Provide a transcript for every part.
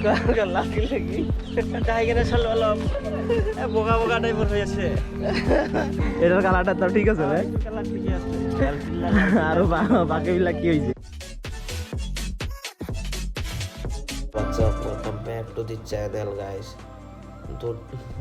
কি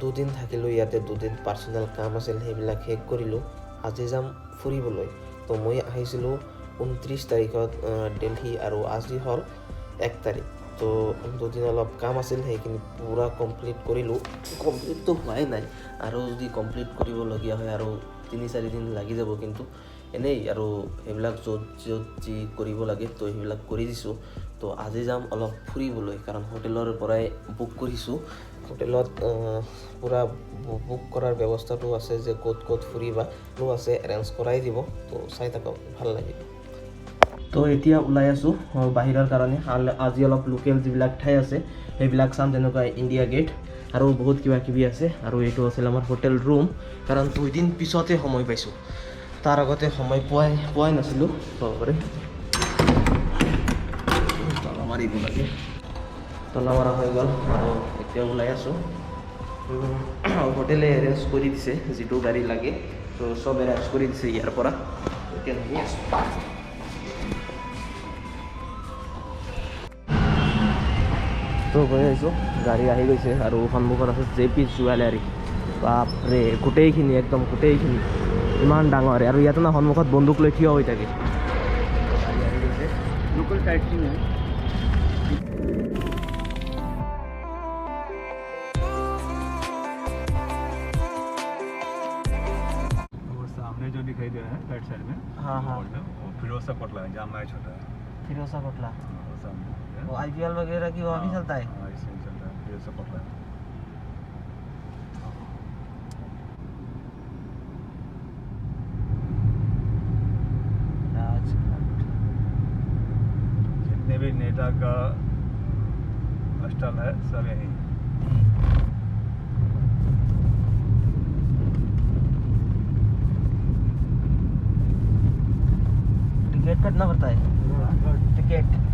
দুদিন থাকিলোঁ ইয়াতে দুদিন পাৰ্চনেল কাম আছিল সেইবিলাক শেষ কৰিলোঁ আজি যাম ফুৰিবলৈ তো মই আহিছিলোঁ ঊনত্ৰিছ তাৰিখত দিল্লী আৰু আজি হ'ল এক তাৰিখ তো দুদিন অলপ কাম আছিল সেইখিনি পূৰা কমপ্লিট কৰিলোঁ। কমপ্লিটটো হোৱাই নাই আৰু যদি কমপ্লিট কৰিবলগীয়া হয় আৰু তিনি চাৰিদিন লাগি যাব কিন্তু এনেই আৰু সেইবিলাক য'ত য'ত যি কৰিব লাগে তো সেইবিলাক কৰি দিছোঁ। তো আজি যাম অলপ ফুৰিবলৈ কাৰণ হোটেলৰ পৰাই বুক কৰিছোঁ। হোটেলত পূৰা বুক কৰাৰ ব্যৱস্থাটো আছে যে ক'ত ক'ত ফুৰিবা আছে এৰেঞ্জ কৰাই দিব তো চাই থাকক ভালো লাগিব। তো এতিয়া ওলাই আছোঁ বাহিৰৰ কাৰণে। আজি অলপ লোকেল যিবিলাক ঠাই আছে, সেইবিলাক চাম যেনেকুৱা ইণ্ডিয়া গেট আৰু বহুত কিবা কিবি আছে আৰু এইটো আছিল আমাৰ হোটেল ৰুম। কাৰণ দুইদিন পিছতে সময় পাইছোঁ। তাৰ আগতে সময় পোৱাই পোৱাই নাছিলোঁ। চবৰে তলা মাৰিব লাগে তলা মৰা হৈ গ'ল আৰু এতিয়া ওলাই আছোঁ। হোটেলে এৰেঞ্জ কৰি দিছে, যিটো গাড়ী লাগে। তো চব এৰেঞ্জ কৰি দিছে ইয়াৰ পৰা। এতিয়া নামি তো গৈ আহিছোঁ গাড়ী আহি গৈছে আৰু সন্মুখত আছে জে পি জুৱেলাৰী বাপৰে গোটেইখিনি একদম গোটেইখিনি ইমান ডাঙৰ আৰু ইয়াতে না সন্মুখত বন্দুক লৈ থিয় হৈ থাকে গাড়ী আহি গৈছে লোকেল টাইপ वो सामने जो दिखाई दे रहा है राइट साइड में हाँ, हाँ। बोर्ड में, वो फिरोजा कोटला है जहाँ मैच होता है फिरोसा कोटला वो सामने है। वो आई वगैरह की वहाँ भी हाँ, चलता है? हाँ चलता है जितने भी नेता का स्थल है सब यहीं। टिकट कटना पड़ता है? टिकट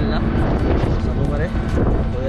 লালকিল্লা চাব পাৰে গৈ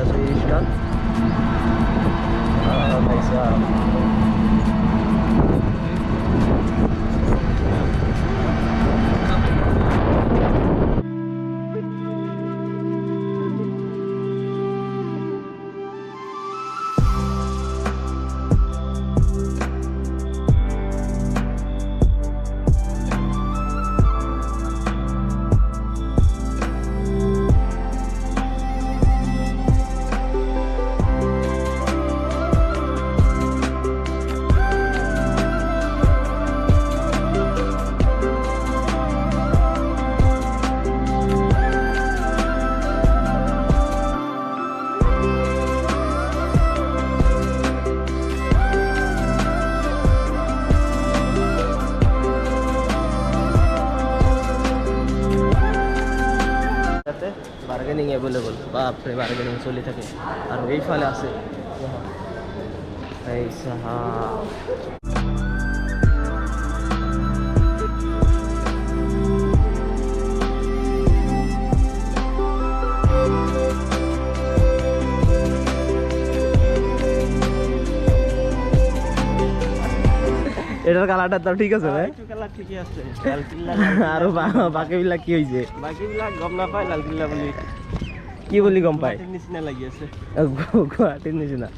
বাৰ্গেনিং এভেইলেবল বাপৰে বাৰ্গেনিং চলি থাকে। আৰু এইফালে আছে। এই এটা এটার কালারটা তো ঠিক আছে ভাই? একটু কালার ঠিকই আছে। লাল কিল্লা আৰু বা- বাকীবিলাক কি হৈছে বাকীবিলাক গম নাপায় লাল কিল্লা বুলি। কি বুলি গম পায় গুৱাহাটীৰ নিচিনা লাগি আছে। গুৱাহাটীৰ নিচিনা।